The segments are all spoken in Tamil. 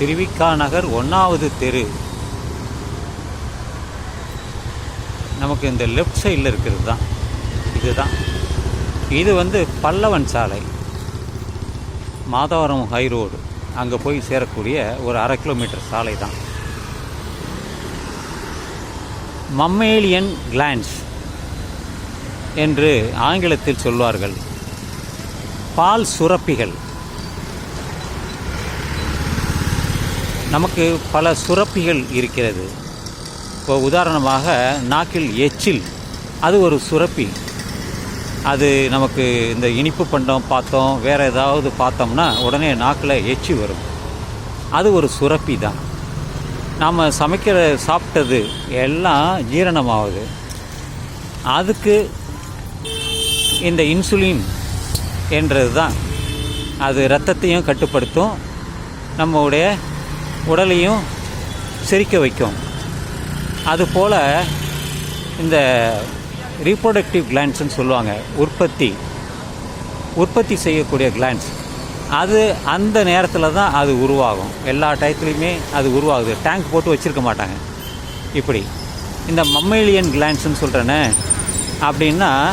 திருவிக்கா நகர் ஒன்றாவது தெரு. நமக்கு இந்த லெஃப்ட் சைடில் இருக்கிறது தான். இதுதான். இது வந்து பல்லவன் சாலை. மாதவரம் ஹை ரோடு அங்கே போய் சேரக்கூடிய ஒரு அரை கிலோமீட்டர் சாலை தான். மம்மேலியன் கிளான்ஸ் என்று ஆங்கிலத்தில் சொல்வார்கள். பால் சுரப்பிகள். நமக்கு பல சுரப்பிகள் இருக்கிறது. இப்போ உதாரணமாக நாக்கில் எச்சில் அது ஒரு சுரப்பி. அது நமக்கு இந்த இனிப்பு பண்டம் பார்த்தோம் வேறு ஏதாவது பார்த்தோம்னா உடனே நாக்கில் எச்சி வரும். அது ஒரு சுரப்பி தான். நாம் சமைக்கிற சாப்பிட்டது எல்லாம் ஜீரணமாகுது. அதுக்கு இந்த இன்சுலின் என்றது தான் அது ரத்தத்தையும் கட்டுப்படுத்தும். நம்மளுடைய உடலையும் செரிக்க வைக்கும். அதுபோல் இந்த ரீப்ரொடக்டிவ் கிளான்ஸ்னு சொல்லுவாங்க உற்பத்தி. உற்பத்தி செய்யக்கூடிய கிளான்ஸ் அது அந்த நேரத்தில் தான் அது உருவாகும். எல்லா டயத்துலையுமே அது உருவாகுது. டேங்க் போட்டு வச்சுருக்க மாட்டாங்க. இப்படி. இந்த மம்மேலியன் கிளான்ஸ்னு சொல்கிறேன்னு அப்படின்னா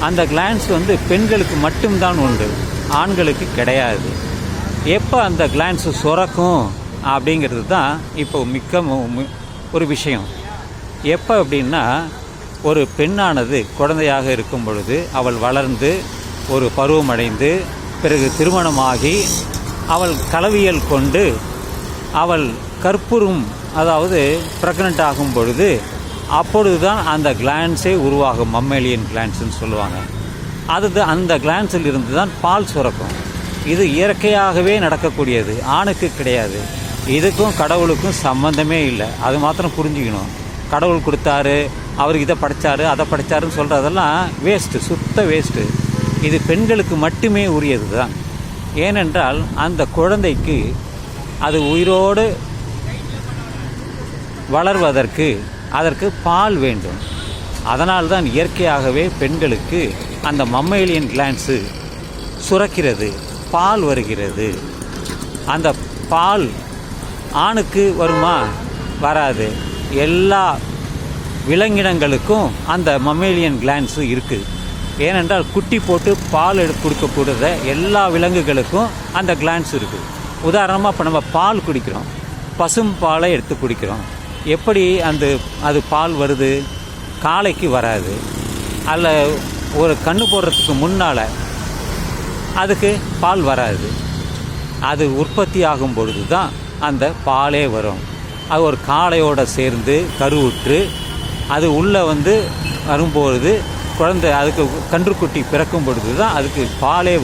அந்த கிளான்ஸ் வந்து பெண்களுக்கு மட்டும்தான் உண்டு. ஆண்களுக்கு கிடையாது. எப்போ அந்த கிளான்ஸு சுரக்கும்? அப்படிங்கிறது தான் இப்போ மிக்க மு- ஒரு விஷயம். எப்போ அப்படின்னா ஒரு பெண்ணானது குழந்தையாக இருக்கும் பொழுது அவள் வளர்ந்து ஒரு பருவமடைந்து பிறகு திருமணமாகி அவள் கலவியல் கொண்டு அவள் கற்பூரம் அதாவது ப்ரெக்னென்ட் ஆகும் பொழுது அப்பொழுது தான் அந்த கிளான்ஸே உருவாகும் மம்மேலியன் கிளான்ஸ்ன்னு சொல்லுவாங்க. அது அந்த கிளான்ஸில் இருந்து தான் பால் சுரக்கும். இது இயற்கையாகவே நடக்கக்கூடியது ஆணுக்கு கிடையாது. இதுக்கும் கடவுளுக்கும் சம்பந்தமே இல்லை. அது மாத்திரம் புரிஞ்சுக்கணும். கடவுள் கொடுத்தாரு அவர் இதை படைச்சாரு அதை படைச்சாருன்னு சொல்கிறதெல்லாம் வேஸ்ட்டு சுத்த வேஸ்ட்டு இது பெண்களுக்கு மட்டுமே உரியது தான் ஏனென்றால் அந்த குழந்தைக்கு அது உயிரோடு வளர்வதற்கு அதற்கு பால் வேண்டும். அதனால்தான் இயற்கையாகவே பெண்களுக்கு அந்த மம்மேலியன் கிளான்ஸு சுரக்கிறது பால் வருகிறது. அந்த பால் ஆணுக்கு வருமா? வராது. எல்லா விலங்கினங்களுக்கும் அந்த மமேலியன் கிளான்ஸு இருக்குது ஏனென்றால் குட்டி போட்டு பால் எடுத்து கொடுக்கக்கூடாத எல்லா விலங்குகளுக்கும் அந்த கிளான்ஸ் இருக்குது உதாரணமாக இப்போ நம்ம பால் குடிக்கிறோம். பசும் பாலை எடுத்து குடிக்கிறோம். எப்படி அந்த அது பால் வருது? காலைக்கு வராது. அதில் ஒரு கண்ணு போடுறதுக்கு முன்னால் அதுக்கு பால் வராது. அது உற்பத்தி ஆகும் பொழுது தான் அந்த பாலே வரும். அது ஒரு காளையோட சேர்ந்து கருவுற்று அது உள்ளே வந்து வரும்பொழுது குழந்தை அதுக்கு கன்றுக்குட்டி பிறக்கும் பொழுது தான் அதுக்கு பாலே